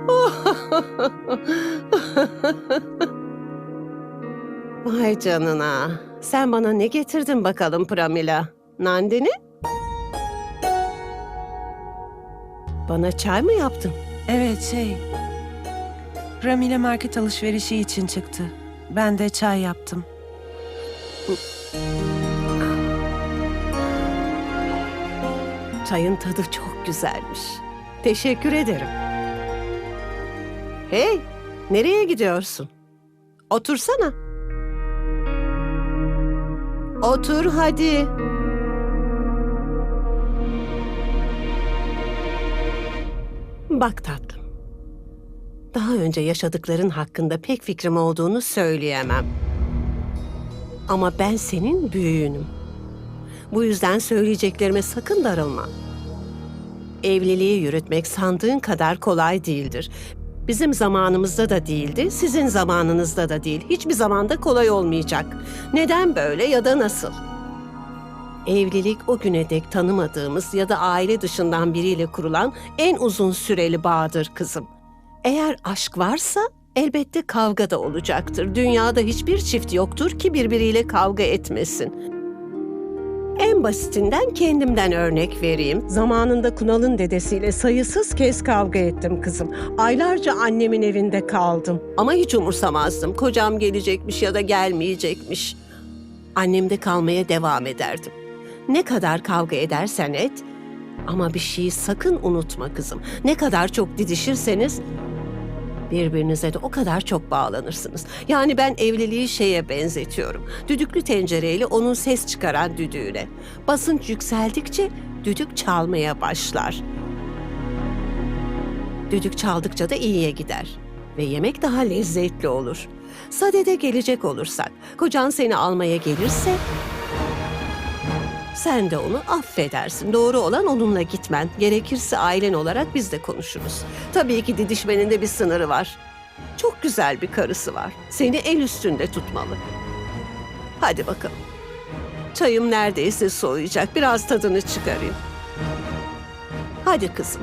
Vay canına. Sen bana ne getirdin bakalım Pramila? Nandini? Bana çay mı yaptın? Evet şey. Ramile market alışverişi için çıktı. Ben de çay yaptım. Çayın tadı çok güzelmiş. Teşekkür ederim. Hey, nereye gidiyorsun? Otursana. Otur hadi. Bak tatlım. Daha önce yaşadıkların hakkında pek fikrim olduğunu söyleyemem. Ama ben senin büyüğünüm. Bu yüzden söyleyeceklerime sakın darılma. Evliliği yürütmek sandığın kadar kolay değildir. Bizim zamanımızda da değildi, sizin zamanınızda da değil. Hiçbir zamanda kolay olmayacak. Neden böyle ya da nasıl? Evlilik o güne dek tanımadığımız ya da aile dışından biriyle kurulan en uzun süreli bağdır kızım. Eğer aşk varsa elbette kavga da olacaktır. Dünyada hiçbir çift yoktur ki birbiriyle kavga etmesin. En basitinden kendimden örnek vereyim. Zamanında Kunal'ın dedesiyle sayısız kez kavga ettim kızım. Aylarca annemin evinde kaldım. Ama hiç umursamazdım. Kocam gelecekmiş ya da gelmeyecekmiş. Annemde kalmaya devam ederdim. Ne kadar kavga edersen et ama bir şeyi sakın unutma kızım. Ne kadar çok didişirseniz birbirinize de o kadar çok bağlanırsınız. Yani ben evliliği şeye benzetiyorum. Düdüklü tencereyle onun ses çıkaran düdüğüne. Basınç yükseldikçe düdük çalmaya başlar. Düdük çaldıkça da iyiye gider ve yemek daha lezzetli olur. Sadede gelecek olursak, kocan seni almaya gelirse sen de onu affedersin. Doğru olan onunla gitmen. Gerekirse ailen olarak biz de konuşuruz. Tabii ki didişmenin de bir sınırı var. Çok güzel bir karısı var. Seni el üstünde tutmalı. Hadi bakalım. Çayım neredeyse soğuyacak. Biraz tadını çıkarayım. Hadi kızım.